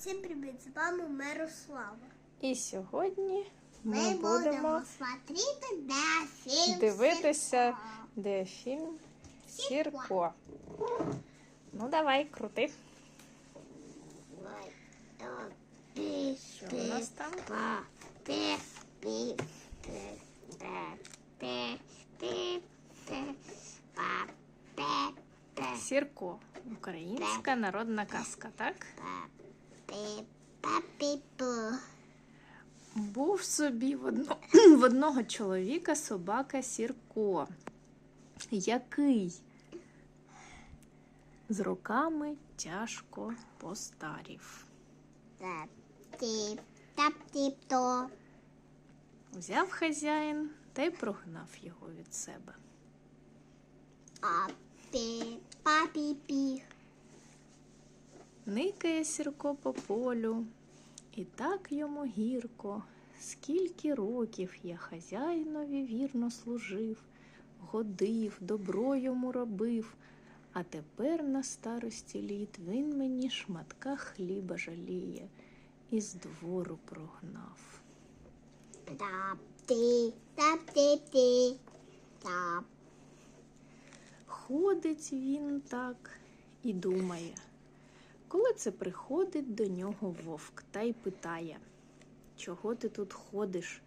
Всім привіт, з вами Мирослава. І сьогодні ми, Ми будемо дивитися, «Сірко». де фільм Сірко. Сірко. Ну, давай, крути. Що у нас там? Сірко. Українська народна казка, так? Був собі в, одно... в одного чоловіка собака Сірко, який з роками тяжко постарів. Тап-тіп-то. Взяв хазяїн та й прогнав його від себе. Никає Сірко по полю, і так йому гірко. Скільки років я хазяїнові вірно служив, годив, добро йому робив, а тепер на старості літ він мені шматка хліба жаліє і з двору прогнав. Тап-ті, тап-ті-ті. Тап. Ходить він так і думає. Коли це приходить до нього вовк та й питає, чого ти тут ходиш?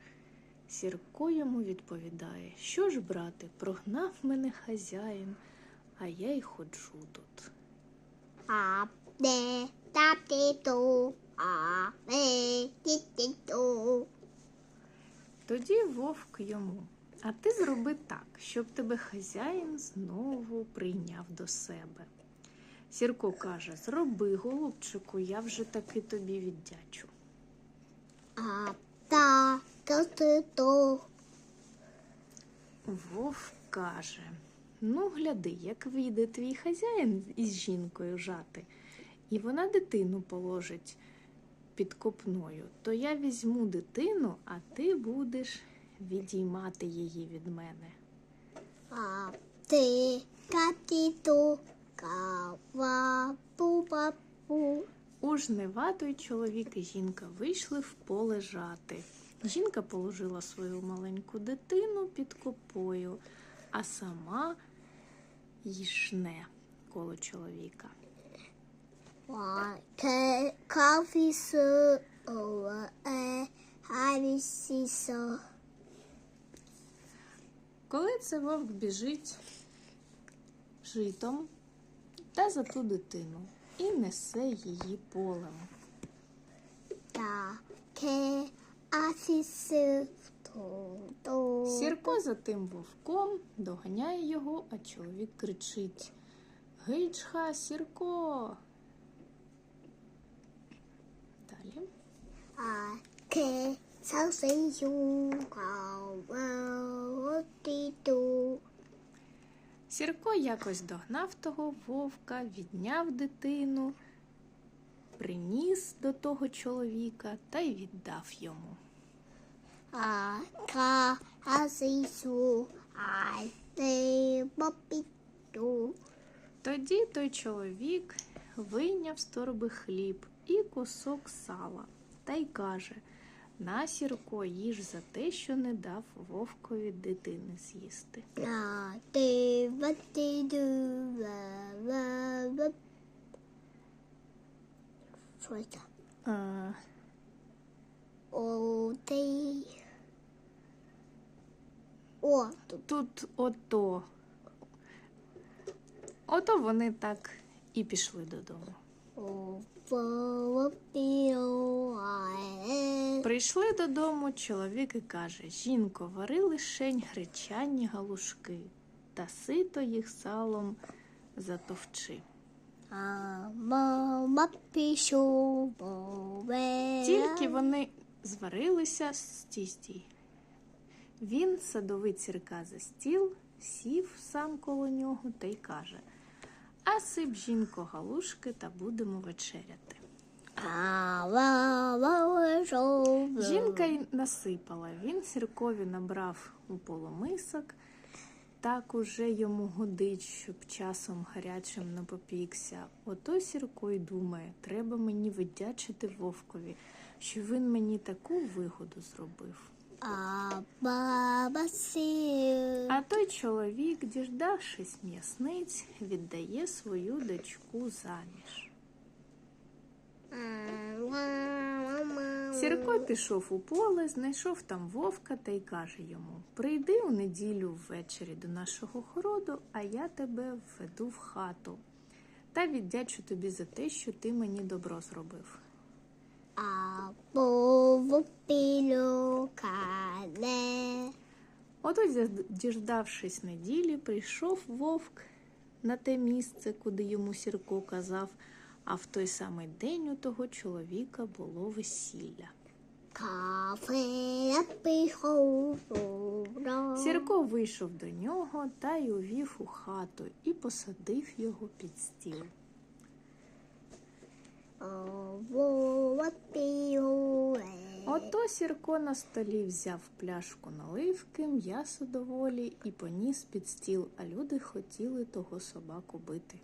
Сірко йому відповідає, що ж, брате, прогнав мене хазяїн, а я й ходжу тут. А де тап-ті-ту. А де ті-ті-ту. Тоді вовк йому. А ти зроби так, щоб тебе хазяїн знову прийняв до себе. Сірко каже: Зроби, голубчику, я вже таки тобі віддячу. А та та-ти-ту. Вовк каже: Ну, гляди, як вийде твій хазяїн із жінкою жати, і вона дитину положить під копною, то я візьму дитину, а ти будеш відіймати її від мене. А ти тап-ті-ту. Кава-пу-па-пу. У жнива той чоловік і жінка вийшли в поле жати. Жінка положила свою маленьку дитину під копою, а сама їшне коло чоловіка. Коли це вовк біжить житом та за ту дитину і несе її полем. Сірко за тим вовком доганяє його, а чоловік кричить Гей, чха, Сірко. Далі. А ке. Кава-ті-ту. Сірко якось догнав того вовка, відняв дитину, приніс до того чоловіка та й віддав йому. А ка. Асісу. А ти попіту. Тоді той чоловік вийняв з торби хліб і кусок сала та й каже на сірко їж за те, що не дав вовкові дитини з'їсти. Що це? Е, О ти. О, тут тут ото. Ото вони так і пішли додому. Прийшли додому, чоловік і каже: Жінко, вари лишень гречані галушки, та сито їх салом затовчи. Тільки вони зварилися стій, стій. Він садовий цірка за стіл, сів сам коло нього та й каже: А сип, жінко, галушки та будемо вечеряти. Жінка й насипала. Він сіркові набрав у полумисок так уже йому годить, щоб часом гарячим не попікся. Ото Сірко й думає, треба мені видячити вовкові, що він мені таку вигоду зробив. А той чоловік, діждавшись м'ясниць, віддає свою дочку заміж. Сірко пішов у поле, знайшов там вовка та й каже йому: Прийди у неділю ввечері до нашого хороду, а я тебе введу в хату. Та віддячу тобі за те, що ти мені добро зробив. А повопілю кале. Ото, діждавшись неділі, прийшов вовк на те місце, куди йому Сірко казав, а в той самий день у того чоловіка було весілля. Сірко вийшов до нього та й увів у хату і посадив його під стіл. Ото Сірко на столі взяв пляшку наливки, м'ясо доволі і поніс під стіл, а люди хотіли того собаку бити.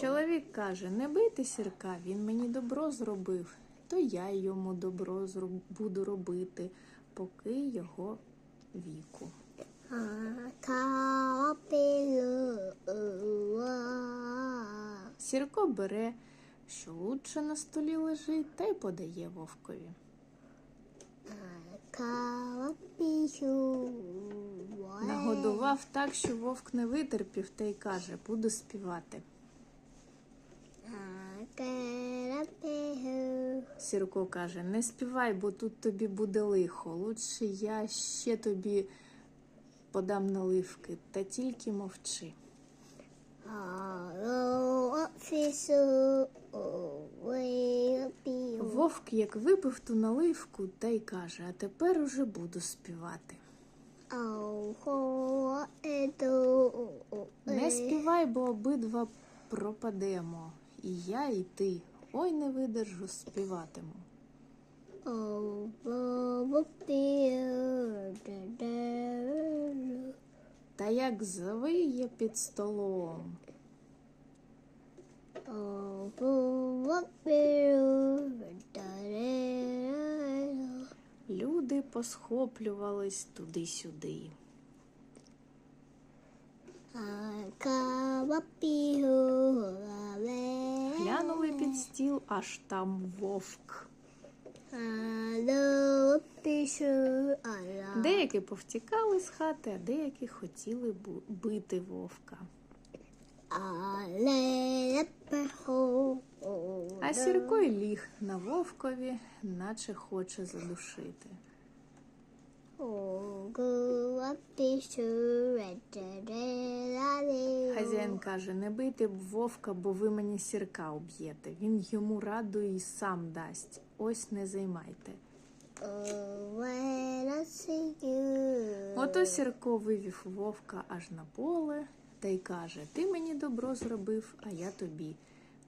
Чоловік каже: не бийте сірка, він мені добро зробив, то я йому добро буду робити, поки його віку. Сірко бере, що лучше на столі лежить, та й подає вовкові. Нагодував так, що вовк не витерпів та й каже, буду співати. Сірко каже, не співай, бо тут тобі буде лихо. Лучше я ще тобі подам наливки, та тільки мовчи. Вовк як випив ту наливку, та й каже, а тепер уже буду співати. Не співай, бо обидва пропадемо. І я, і ти. Ой, не видержу, співатиму. Та як завиє під столом. Люди посхоплювались туди-сюди. Глянули під стіл, аж там вовк. Деякі повтікали з хати, а деякі хотіли бити вовка. А Сірко й ліг на вовкові, наче хоче задушити. Хазяїн каже, не бийте б вовка, бо ви мені сірка уб'єте. Він йому раду і сам дасть. Ось не займайте. Ото Сірко вивів вовка аж на поле та й каже: Ти мені добро зробив, а я тобі.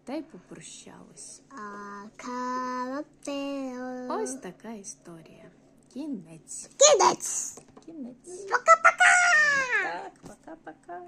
Та й попрощались. Ось така історія. Кінець. Кінець! Кінець. Пока-пока! Так, пока-пока.